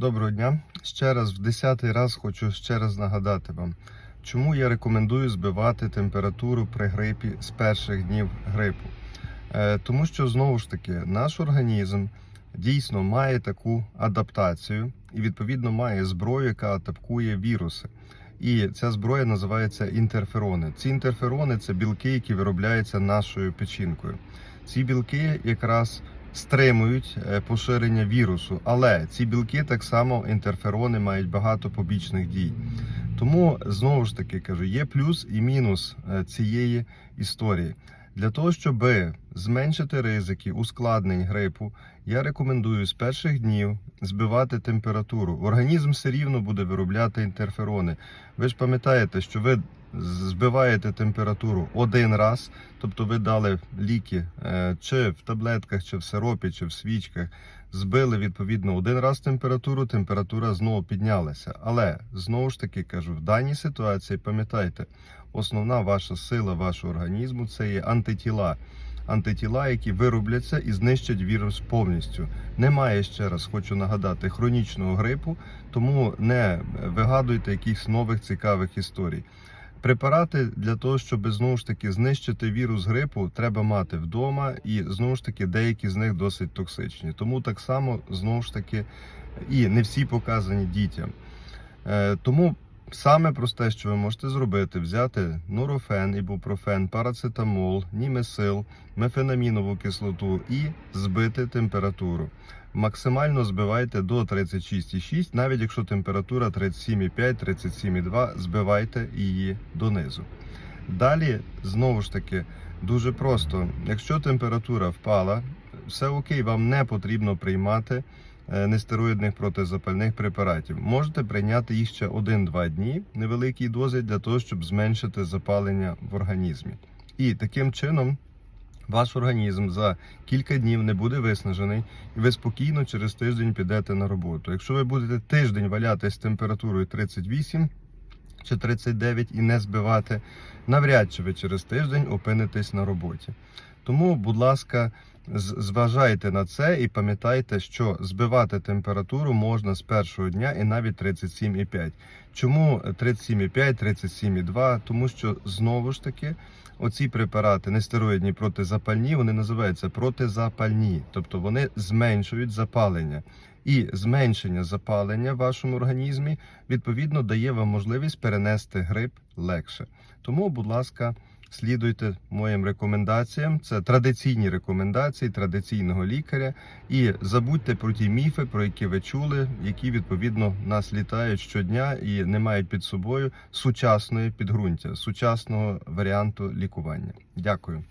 Доброго дня. Ще раз в десятий раз хочу ще раз нагадати вам, чому я рекомендую збивати температуру при грипі з перших днів грипу. Е, Тому що знову ж таки наш організм дійсно має таку адаптацію і відповідно має зброю, яка атакує віруси. І ця зброя називається інтерферони. Ці інтерферони це білки, які виробляються нашою печінкою. Ці білки якраз стримують е, поширення вірусу, але ці білки так само інтерферони мають багато побічних дій. Тому знову ж таки кажу, є плюс і мінус е, цієї історії. Для того, щоб зменшити ризики ускладнень грипу, я рекомендую з перших днів збивати температуру. Організм все рівно буде виробляти інтерферони. Ви ж пам'ятаєте, що ви збиваєте температуру один раз, тобто ви дали ліки е, чи в таблетках, чи в сиропі, чи в свічках. Збили відповідно один раз температуру, температура знову піднялася. Але знову ж таки кажу, в даній ситуації пам'ятайте, основна ваша сила вашого організму це є антитіла. Антитіла, які виробляться і знищать вірус повністю. Немає ще раз, хочу нагадати, хронічного грипу, тому не вигадуйте якихось нових цікавих історій. Препарати для того, щоб знову ж таки знищити вірус грипу, треба мати вдома, і знову ж таки деякі з них досить токсичні. Тому так само знову ж таки і не всі показані дітям. Е, Тому саме просте, що ви можете зробити, взяти нурофен, ібупрофен, парацетамол, німесил, мефенамінову кислоту і збити температуру. Максимально збивайте до 36,6, навіть якщо температура 37,5, 37,2, збивайте її донизу. Далі, знову ж таки, дуже просто. Якщо температура впала, все окей, вам не потрібно приймати нестероїдних протизапальних препаратів. Можете прийняти їх ще 1-2 дні невеликі дози для того, щоб зменшити запалення в організмі. І таким чином ваш організм за кілька днів не буде виснажений, і ви спокійно через тиждень підете на роботу. Якщо ви будете тиждень валятись з температурою 38 чи 39 і не збивати, навряд чи ви через тиждень опинитесь на роботі. Тому, будь ласка, зважайте на це і пам'ятайте, що збивати температуру можна з першого дня і навіть 37,5. Чому 37,5, 37,2? Тому що знову ж таки оці препарати нестероїдні протизапальні, вони називаються протизапальні, тобто вони зменшують запалення. І зменшення запалення в вашому організмі відповідно дає вам можливість перенести грип легше. Тому, будь ласка, слідуйте моїм рекомендаціям. Це традиційні рекомендації традиційного лікаря. І забудьте про ті міфи, про які ви чули, які відповідно нас літають щодня і не мають під собою сучасної підґрунтя, сучасного варіанту лікування. Дякую.